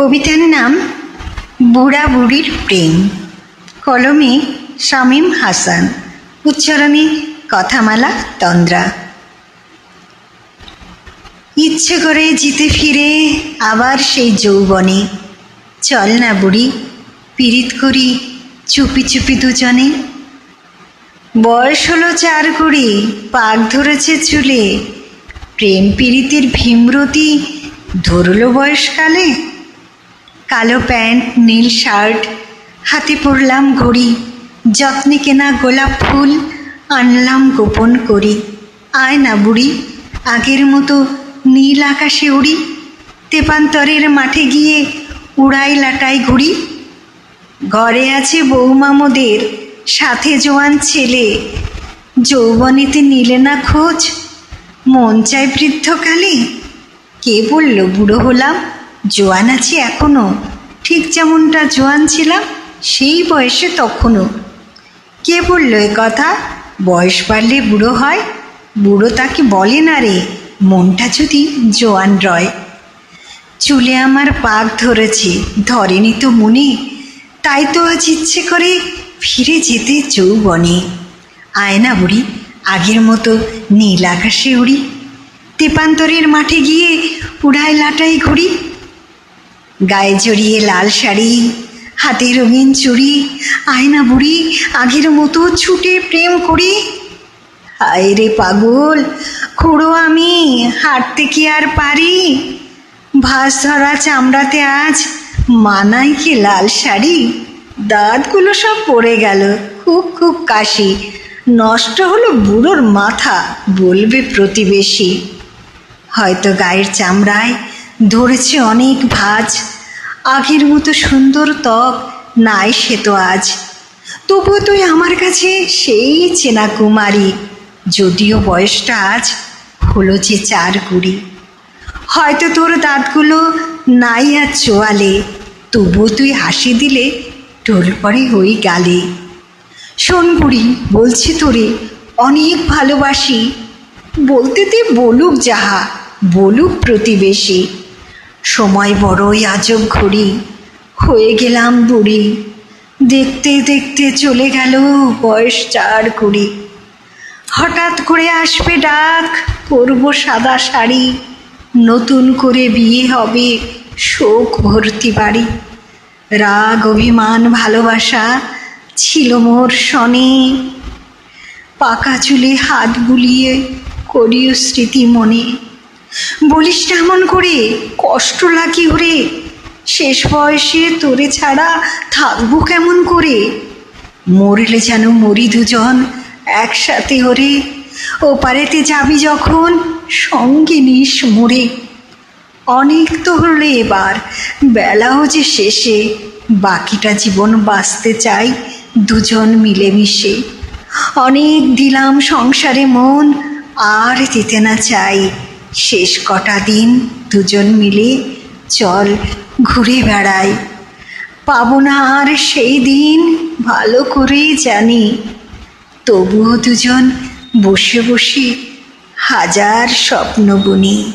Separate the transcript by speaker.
Speaker 1: কবিতার নাম বুড়া বুড়ির প্রেম। কলমে শামীম হাসান। উচ্চারণে কথামালা তন্দ্রা। ইচ্ছে করে জিতে ফিরে আবার সেই যৌবনে। চল না বুড়ি, পীড়িত করি চুপি চুপি দুজনে। বয়স হলো চার কুড়ি, পাক ধরেছে চুলে। প্রেম পীড়িতের ভীমরতি ধরল বয়সকালে। কালো প্যান্ট, নীল শার্ট, হাতে পড়লাম ঘড়ি, যত্নে কেনা গোলাপ ফুল আনলাম গোপন করি। আয় না বুড়ি, আগের মতো নীল আকাশে উড়ি, তেপান্তরের মাঠে গিয়ে উড়াই লাটাই ঘুড়ি ঘরে আছে বৌমা মোদের, সাথে জোয়ান ছেলে। যৌবনেতে নিলে না খোঁজ, মন চায় বৃদ্ধকালে। কে বলল বুড়ো হলাম? জোয়ান আছি এখনও। ঠিক যেমনটা জোয়ান ছিলাম, সেই বয়সে তখনও কে বলল এ কথা? বয়স বাড়লে বুড়ো হয়। বুড়ো তাকে বলে না রে, মনটা যদি জোয়ান রয়। চুলে আমার পাক ধরেছে, ধরেনি তো মনে। তাই তো আজ ইচ্ছে করে ফিরে যেতে যৌবনে। আয়না বুড়ি, আগের মতো নীল আকাশে উড়ি। তেপান্তরের মাঠে গিয়ে উড়াই লাটাই ঘুরি। গায়ে জড়িয়ে লাল শাড়ি, হাতে রঙিন চুড়ি, আয়না বুড়ি, আগের মতো ছুটে প্রেম করি। হায় রে পাগল, খুঁড়ো আমি, হাঁটতে কি আর পারি? ভাস ধরা চামড়াতে আজ মানাই কি লাল শাড়ি? দাঁতগুলো সব পড়ে গেল, খুব খুব কাশি। নষ্ট হলো বুড়োর মাথা, বলবে প্রতিবেশী। হয়তো গায়ের চামড়ায় ধরেছে অনেক ভাঁজ। আগের মতো সুন্দর ত্বক নাই সে তো আজ। তবুও তুই আমার কাছে সেই চেনা কুমারী, যদিও বয়সটা আজ হলো যে চার কুড়ি। হয়তো তোর দাঁতগুলো নাই আর চোয়ালে, তবুও তুই হাসি দিলে টোল পড়ে ওই গালে। শোন বুড়ি, বলছি তোরে, অনেক ভালোবাসি। বলতে তে বলুক যাহা, বলুক প্রতিবেশী। সময় বড়ই আজব ঘড়ি। হয়ে গেলাম বুড়ি। দেখতে দেখতে চলে গেল বয়স চার কুড়ি। হঠাৎ করে আসবে ডাক, পরব সাদা শাড়ি। নতুন করে বিয়ে হবে শোক ভর্তি বাড়ি। রাগ, অভিমান, ভালোবাসা ছিল মোর শনে পাকা চুলে হাত বুলিয়ে করিও স্মৃতি মনে। বলিস না এমন করে, কষ্ট লাগি ওরে। শেষ বয়সে তোরে ছাড়া থাকব কেমন করে? মরলে যেন মরি দুজন একসাথে ওরে। ও পারেতে যাবি যখন সঙ্গে নিস মরে। অনেক তো হলে এবার, বেলাও যে শেষে। বাকিটা জীবন বাঁচতে চাই দুজন মিলেমিশে। অনেক দিলাম সংসারে মন, আর দিতে না চাই শেষ কটা দিন দুজন মিলে চল ঘুরে বেড়াই। পাবো না আর সেই দিন, ভালো করেই জানি। তবুও দুজন বসে বসে হাজার স্বপ্ন বুনি।